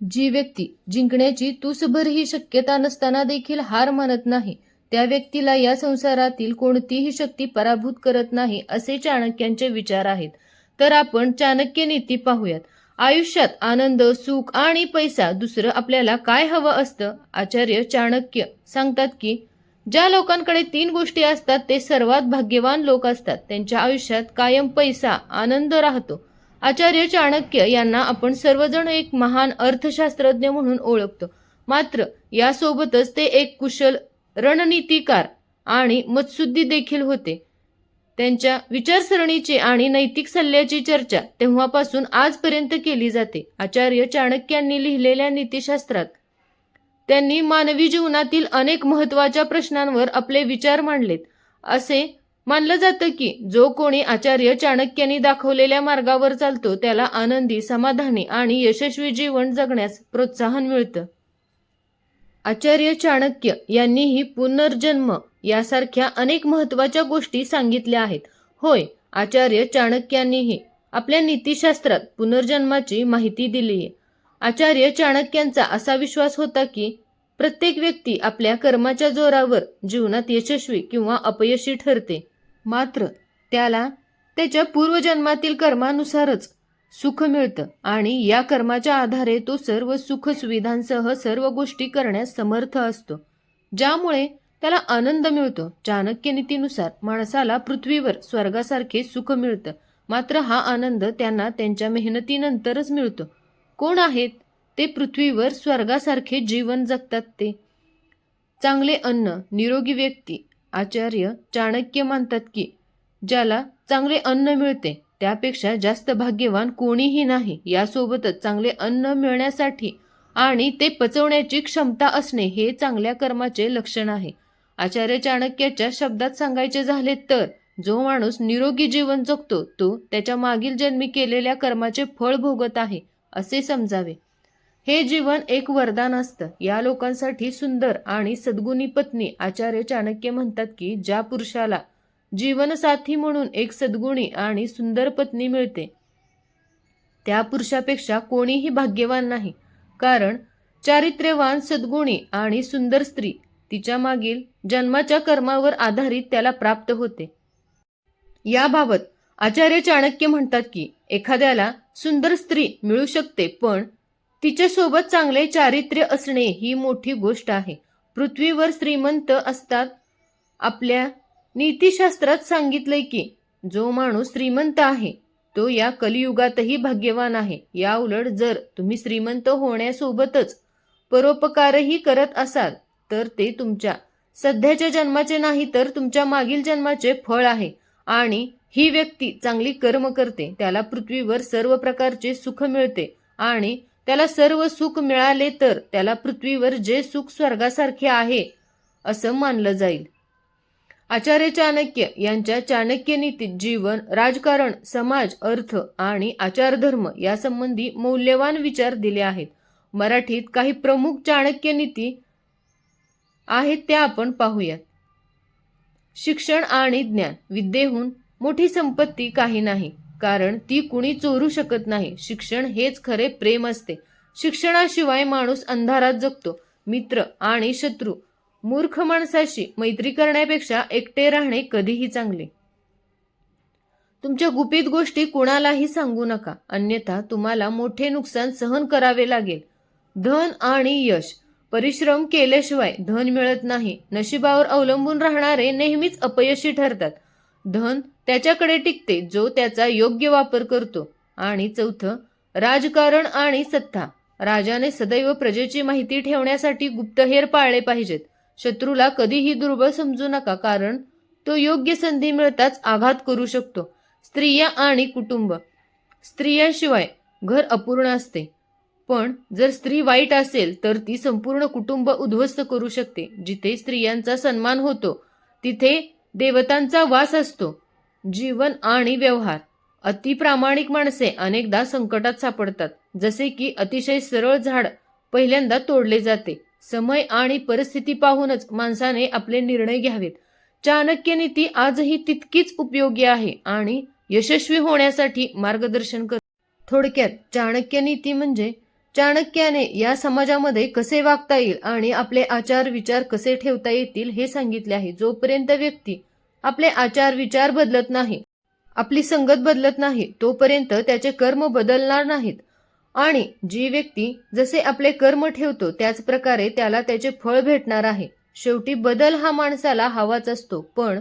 जी व्यक्ती जिंकण्याची तुसभरही शक्यता नसताना देखील हार मानत नाही त्या व्यक्तीला या संसारातील कोणतीही शक्ती पराभूत करत नाही असे चाणक्यांचे विचार आहेत. तर आपण चाणक्य नीती पाहूयात. आयुष्यात आनंद सुख आणि पैसा दुसरं आपल्याला काय हवं असतं? आचार्य चाणक्य सांगतात की ज्या लोकांकडे तीन गोष्टी असतात ते सर्वात भाग्यवान लोक असतात. त्यांच्या आयुष्यात कायम पैसा आनंद राहतो. आचार्य चाणक्य यांना आपण सर्वजण एक महान अर्थशास्त्रज्ञ म्हणून ओळखतो. मात्र यासोबतच ते एक कुशल रणनीतिकार आणि मतसुद्धी देखील होते. त्यांच्या विचारसरणीची आणि नैतिक सल्ल्याची चर्चा तेव्हापासून आजपर्यंत केली जाते आचार्य चाणक्यांनी लिहिलेल्या नीतिशास्त्रात. त्यांनी मानवी जीवनातील अनेक महत्त्वाच्या प्रश्नांवर आपले विचार मांडलेत असे मानलं जातं की जो कोणी आचार्य चाणक्यांनी दाखवलेल्या मार्गावर चालतो त्याला आनंदी समाधानी आणि यशस्वी जीवन जगण्यास प्रोत्साहन मिळतं. आचार्य चाणक्य यांनीही पुनर्जन्म यासारख्या अनेक महत्त्वाच्या गोष्टी सांगितल्या आहेत. होय आचार्य चाणक्यांनीही आपल्या नीतीशास्त्रात पुनर्जन्माची माहिती दिली आहे. आचार्य चाणक्यांचा असा विश्वास होता की प्रत्येक व्यक्ती आपल्या कर्माच्या जोरावर जीवनात यशस्वी किंवा अपयशी ठरते. मात्र त्याला त्याच्या पूर्वजन्मातील कर्मानुसारच सुख मिळतं आणि या कर्माच्या आधारे तो सर्व सुख सुविधांसह सर्व गोष्टी करण्यास समर्थ असतो ज्यामुळे त्याला आनंद मिळतो. चाणक्य नीतीनुसार माणसाला पृथ्वीवर स्वर्गासारखे सुख मिळतं. मात्र हा आनंद त्यांना त्यांच्या मेहनतीनंतरच मिळतो. कोण आहेत ते पृथ्वीवर स्वर्गासारखे जीवन जगतात ते? चांगले अन्न निरोगी व्यक्ती आचार्य चाणक्य मानतात की ज्याला चांगले अन्न मिळते त्यापेक्षा जास्त भाग्यवान कोणीही नाही. यासोबतच चांगले अन्न मिळण्यासाठी आणि ते पचवण्याची क्षमता असणे हे चांगल्या कर्माचे लक्षण आहे. आचार्य चाणक्याच्या शब्दात सांगायचे झाले तर जो माणूस निरोगी जीवन जगतो तो त्याच्या मागील जन्मी केलेल्या कर्माचे फळ भोगत आहे असे समजावे. हे जीवन एक वरदान असतं. या लोकांसाठी सुंदर आणि सद्गुणी पत्नी आचार्य चाणक्य म्हणतात की ज्या पुरुषाला जीवनसाथी म्हणून एक सद्गुणी आणि सुंदर पत्नी मिळते त्या पुरुषापेक्षा कोणीही भाग्यवान नाही. कारण चारित्र्यवान सद्गुणी आणि सुंदर स्त्री तिच्या मागील जन्माच्या कर्मावर आधारित त्याला प्राप्त होते. याबाबत आचार्य चाणक्य म्हणतात की एखाद्याला सुंदर स्त्री मिळू शकते पण तिच्यासोबत चांगले चारित्र्य असणे ही मोठी गोष्ट आहे. पृथ्वीवर श्रीमंत असतात. आपल्या नीतिशास्त्रात सांगितलंय की जो माणूस श्रीमंत आहे तो या कलियुगातही भाग्यवान आहे. या उलट जर तुम्ही श्रीमंत होण्यासोबतच परोपकारही करत असाल तर ते तुमच्या सध्याच्या जन्माचे नाही तर तुमच्या मागील जन्माचे फळ आहे. आणि ही व्यक्ती चांगली कर्म करते त्याला पृथ्वीवर सर्व प्रकारचे सुख मिळते. आणि त्याला सर्व सुख मिळाले तर त्याला पृथ्वीवर जे सुख स्वर्गासारखे आहे असं मानलं जाईल. आचार्य चाणक्य यांच्या चाणक्य नीतीत जीवन राजकारण समाज अर्थ आणि आचारधर्म यासंबंधी मौल्यवान विचार दिले आहेत. मराठीत काही प्रमुख चाणक्य नीती आहेत त्या आपण पाहूयात. शिक्षण आणि ज्ञान विद्येहून मोठी संपत्ती काही नाही. कारण ती कुणी चोरू शकत नाही. शिक्षण हेच खरे प्रेम असते. शिक्षणाशिवाय माणूस अंधारात जगतो. मित्र आणि शत्रू. मूर्ख माणसाशी मैत्री करण्यापेक्षा एकटे राहणे कधीही चांगले. तुमच्या गुपित गोष्टी कुणालाही सांगू नका. अन्यथा तुम्हाला मोठे नुकसान सहन करावे लागेल. धन आणि यश. परिश्रम केल्याशिवाय धन मिळत नाही. नशिबावर अवलंबून राहणारे नेहमीच अपयशी ठरतात. धन त्याच्याकडे टिकते जो त्याचा योग्य वापर करतो. आणि चौथं राजकारण आणि सत्ता. राजाने सदैव प्रजेची माहिती ठेवण्यासाठी गुप्तहेर पाळले पाहिजेत. शत्रूला कधीही दुर्बळ समजू नका कारण तो योग्य संधी मिळताच आघात करू शकतो. स्त्रिया आणि कुटुंब. स्त्रियांशिवाय घर अपूर्ण असते. पण जर स्त्री वाईट असेल तर ती संपूर्ण कुटुंब उद्ध्वस्त करू शकते. जिथे स्त्रियांचा सन्मान होतो तिथे देवतांचा वास असतो. जीवन आणि व्यवहार. अतिप्रामाणिक माणसे अनेकदा संकटात सापडतात. जसे की अतिशय सरळ झाड पहिल्यांदा तोडले जाते. समय आणि परिस्थिती पाहूनच माणसाने आपले निर्णय घ्यावेत. चाणक्य नीती आजही तितकीच उपयोगी आहे आणि यशस्वी होण्यासाठी मार्गदर्शन कर थोडक्यात चाणक्य नीती म्हणजे चाणक्याने या समाजामध्ये कसे वागता येईल आणि आपले आचार विचार कसे ठेवता येतील हे सांगितले आहे. जोपर्यंत व्यक्ती आपले आचार विचार बदलत नाही आपली संगत बदलत नाही तोपर्यंत त्याचे कर्म बदलणार नाहीत. आणि जी व्यक्ती जसे आपले कर्म ठेवतो त्याच प्रकारे त्याला त्याचे फळ भेटणार आहे. शेवटी बदल हा माणसाला हवाच असतो पण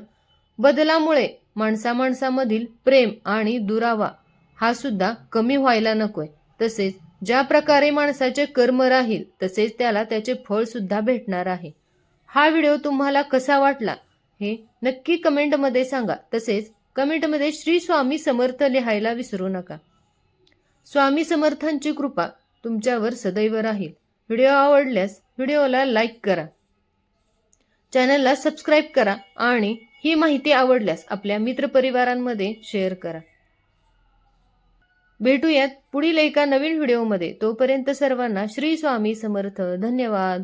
बदलामुळे माणसा माणसामधील प्रेम आणि दुरावा हा सुद्धा कमी व्हायला नकोय. तसेच ज्या प्रकारे माणसाचे कर्म राहील तसेच त्याला त्याचे फळ सुद्धा भेटणार आहे. हा व्हिडिओ तुम्हाला कसा वाटला हे नक्की कमेंटमध्ये सांगा. तसेच कमेंटमध्ये श्री स्वामी समर्थ लिहायला विसरू नका. स्वामी समर्थांची कृपा तुमच्यावर सदैव राहील. व्हिडिओ आवडल्यास व्हिडिओला लाईक करा. चॅनलला सबस्क्राईब करा आणि ही माहिती आवडल्यास आपल्या मित्रपरिवारांमध्ये शेअर करा. भेटूयात पुढील एका नवीन व्हिडिओमध्ये. तोपर्यंत सर्वांना श्री स्वामी समर्थ. धन्यवाद.